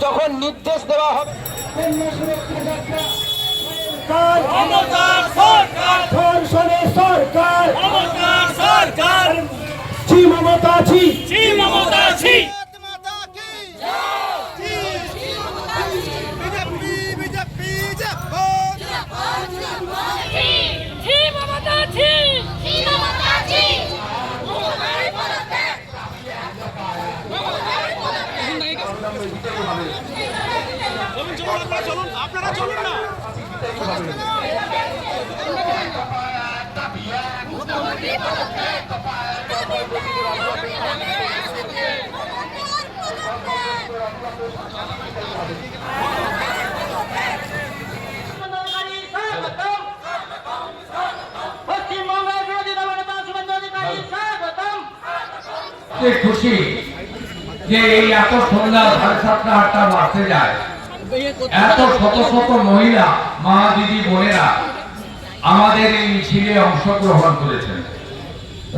যখন নির্দেশ দেওয়া হবে সরকার। সরকার। সরকার। অধিকারী খুশি যে এই এত সন্ধ্যা সাড়ে সাতটা আটটা বাজতে যায়। এত শত শত মহিলা মা দিদি বোনেরা আমাদের এই মিছিলে অংশগ্রহণ করেছেন।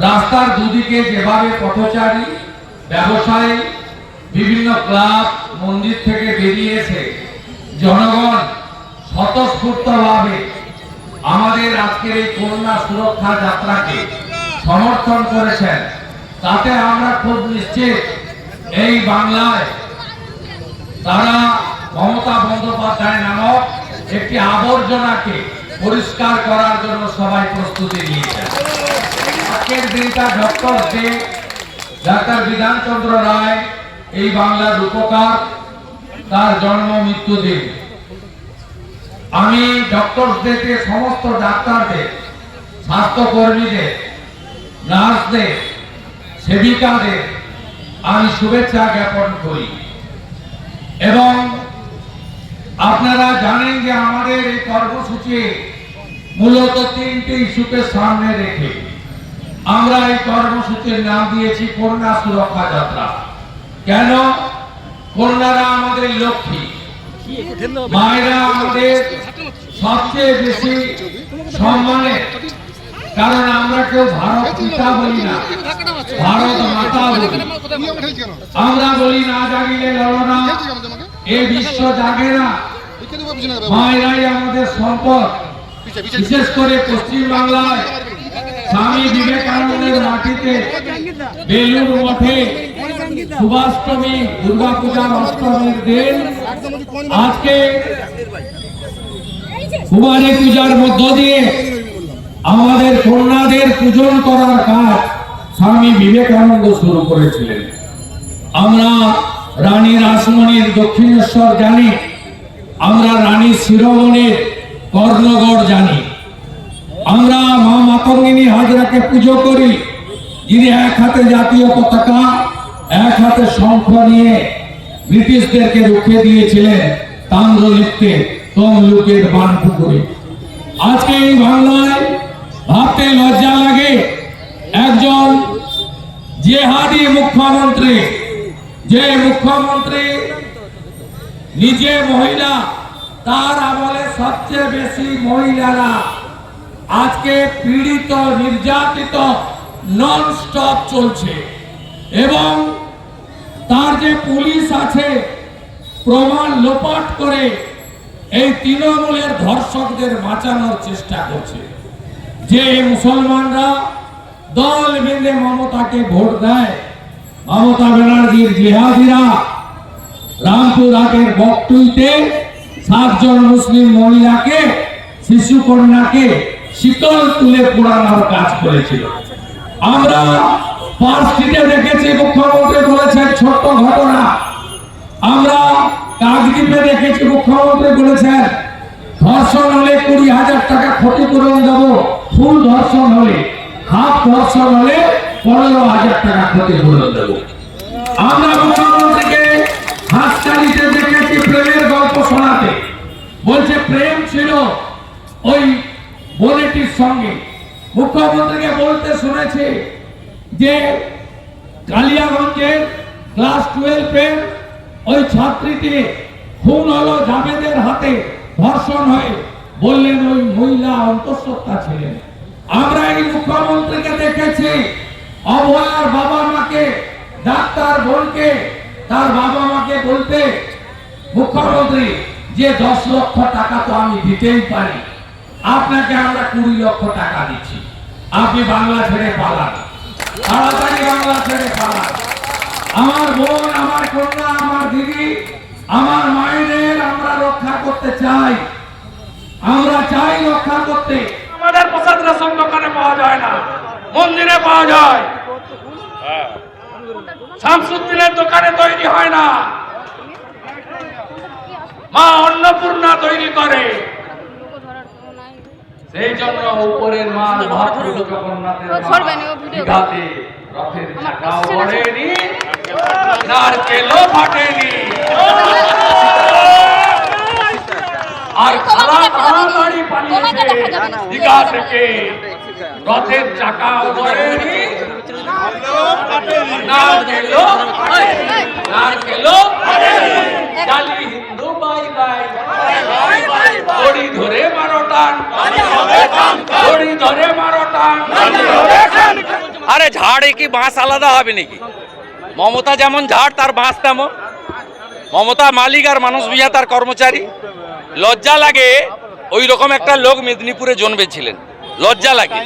রাস্তার দুদিকে যেভাবে পথচারী, ব্যবসায়ী, বিভিন্ন ক্লাব, মন্দির থেকে বেরিয়েছে জনগণ স্বতঃস্ফূর্তভাবে আমাদের আজকের এই করোনা সুরক্ষা যাত্রাকে সমর্থন করেছেন, তাতে আমরা খুব নিশ্চিত এই বাংলায় তারা মমতা বন্দ্যোপাধ্যায় নামক একটি আবর্জনাকে পরিষ্কার করার জন্য সবাই প্রস্তুতি ডে ডাক্তার বিধানচন্দ্র রায়, এই বাংলার রূপকার, তার জন্ম মৃত্যু দিন। আমি ডক্টর ডেতে সমস্ত ডাক্তারদের, স্বাস্থ্যকর্মীদের, নার্সদের, সেবিকাদের আমি শুভেচ্ছা জ্ঞাপন করি। এবং আপনারা জানেন যে আমাদের এই কর্মসূচি মূলত তিনটি ইস্যুকে সামনে রেখে আমরা এই কর্মসূচির নাম দিয়েছি করোনা সুরক্ষা যাত্রা। কেন? কন্যারা আমাদের লক্ষ্মী। মায়েরা আমাদের সবচেয়ে বেশি সম্মানের কারণ আমরা কেউ ভারত পিতা বলি না, ভারত মাতা বলি। আমরা বলি না জাগিলে লড়ো না, এ বিশ্ব জাগে না। মায়েরাই আমাদের সম্পদ। বিশেষ করে পশ্চিম বাংলায় স্বামী বিবেকানন্দের মাটিতে বেলুর মঠে অষ্টমীর দিন আজকে কুমারী পূজার মধ্য দিয়ে আমাদের কন্যাদের পূজন করার কাজ স্বামী বিবেকানন্দ শুরু করেছিলেন। আমরা রানী রাসমণির দক্ষিণেশ্বর জানি আমরা রানী শিরোমণির কর্ণগড় জানি। আমরা মা মাতঙ্গিনী হাজরাকে পুজো করি। যিনি এক হাতে জাতীয় পতাকা, এক হাতে শঙ্খ নিয়ে ব্রিটিশদেরকে রুখে দিয়েছিলেন তাম্রলিপ্তে তমলুকের বানপুকুরে। আজকে এই বাংলায় ভাবতে লজ্জা লাগে একজন জেহাদি মুখ্যমন্ত্রী। যে মুখ্যমন্ত্রী নিজে মহিলা, তার আমলে সবচেয়ে বেশি মহিলারা আজকে পীড়িত, নির্যাতিত নন স্টপ চলছে। এবং তার যে পুলিশ আছে, প্রমাণ লোপাট করে এই তৃণমূলের ধর্ষকদের বাঁচানোর চেষ্টা করছে। যে মুসলমানরা দল বেঁধে মমতাকে ভোট দেয়, মমতা ব্যানার্জির জিহাদিরা রামপুর হাটের বকটুইতে সাতজন মুসলিম মহিলাকে, শিশু কন্যাকে শীতল তুলে পোড়ানোর কাজ করেছিল। আমরা পাঁচ স্ট্রিটে দেখেছি, মুখ্যমন্ত্রী বলেছেন, ছোট্ট ঘটনা। আমরা কাকদ্বীপে দেখেছি, মুখ্যমন্ত্রী বলেছেন, ধর্ষণ হলে কুড়ি হাজার টাকা ক্ষতিপূরণ দেব, ফুল ধর্ষণ হলে, হাফ ধর্ষণ হলে পনেরো হাজার টাকা ক্ষতিপূরণ দেব। আমরা মুখ্যমন্ত্রীকে সঙ্গে মুখ্যমন্ত্রীকে বলতে শুনেছি যে কালিয়াগঞ্জের ক্লাস টুয়েলভের ওই ছাত্রীটি খুন হলো জাবেদের হাতে ধর্ষণ হয়ে বললেন ওই মহিলা অন্তঃসত্ত্বা ছিলেন। আমরা এই মুখ্যমন্ত্রীকে দেখেছি, অভয়ার বাবা মাকে, ডাক্তার বোনকে, তার বাবা মাকে বলতে, মুখ্যমন্ত্রী, যে দশ লক্ষ টাকা তো আমি দিতেই পারি। আপনাকে আমরা কুড়ি লক্ষ টাকা দিচ্ছি। আপনি বাংলা ছেড়ে পালান। তাড়াতাড়ি বাংলা ছেড়ে পালান। আমার বোন, আমার কন্যা, আমার দিদি, আমার মায়েদের আমরা রক্ষা করতে চাই। আমরা চাই রক্ষা করতে। আমাদের প্রসাদ রেশন দোকানে পাওয়া যায় না। মন্দিরে পাওয়া যায়। শামসুদ্দিনের দোকানে তৈরি হয় না। মা অন্নপূর্ণা তৈরি করে। সেই জন্য উপরের মা মহাপ্রভু জগন্নাথের। দীঘাতে রথের চাকাও ওড়েনি নারকেলও ফাটেনি। আর খালা তাড়াতাড়ি পালিয়েছে দীঘা থেকে রথের চাকা ওড়েনি নারকেলও নারকেলও জালি হিন্দু বাই বাই দড়ি ধরে মারো টান। আরে ঝাড়ে কি বাঁশ আলাদা হবে নাকি? মমতা যেমন ঝাড়, তার বাঁশ তেমন। মমতা মালিক আর মানুষ বিয়া তার কর্মচারী। লজ্জা লাগে ওই রকম একটা লোক মেদিনীপুরে জন্মেছিলেন। লজ্জা লাগে।